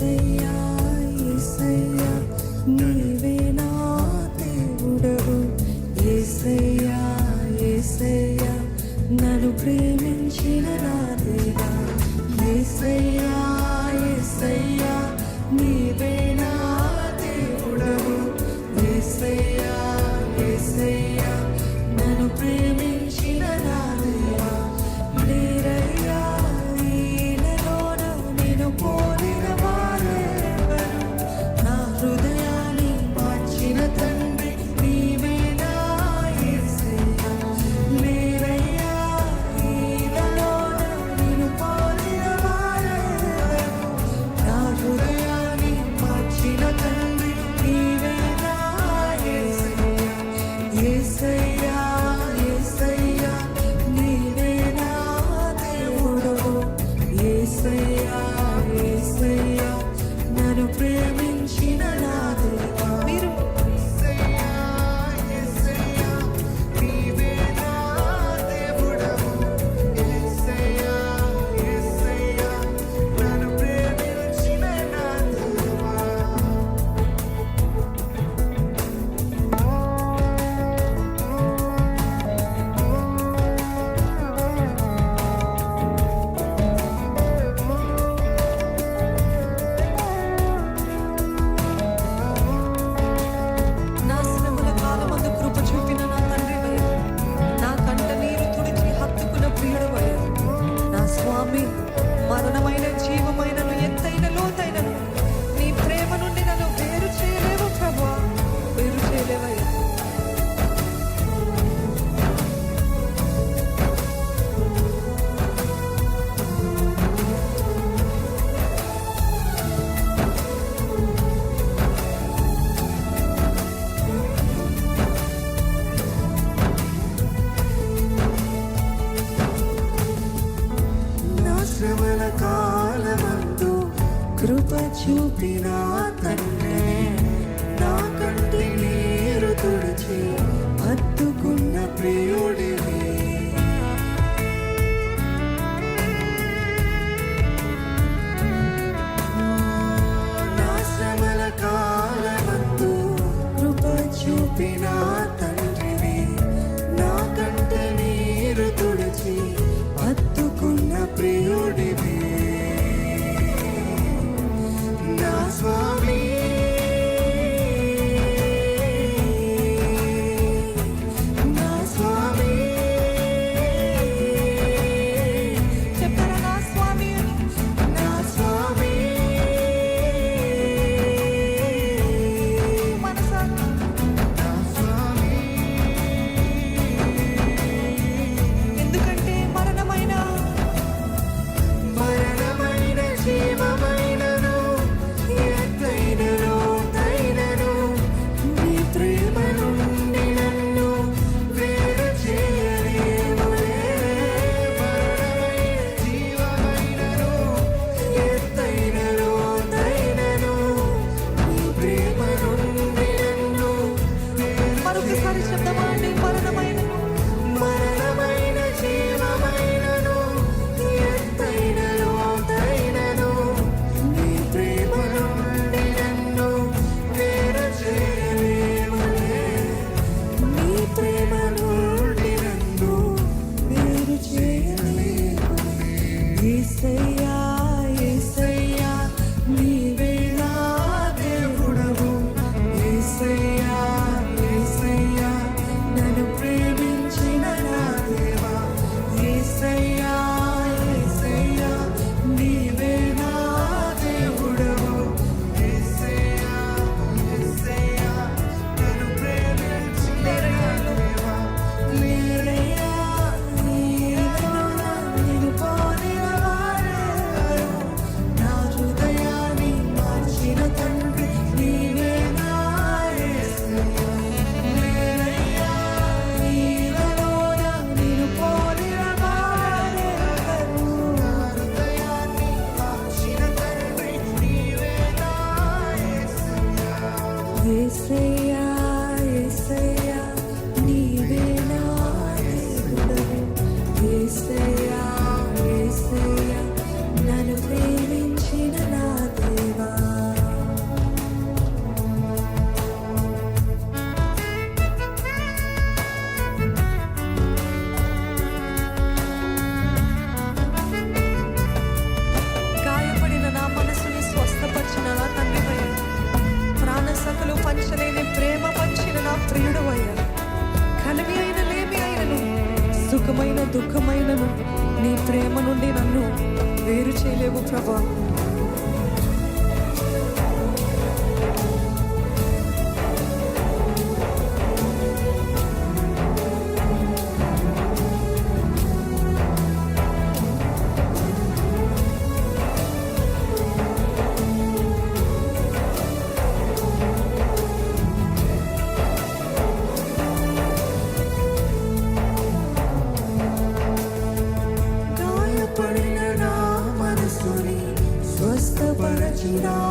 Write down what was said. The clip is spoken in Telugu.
say I చూపిన తండ్రి నా కంటి నీరు తుడిచి హత్తుకున్న ప్రియుడు. సుఖమైన దుఃఖమైనను. నీ ప్రేమ నుండి నన్ను వేరు చేయలేవు ప్రభా. dong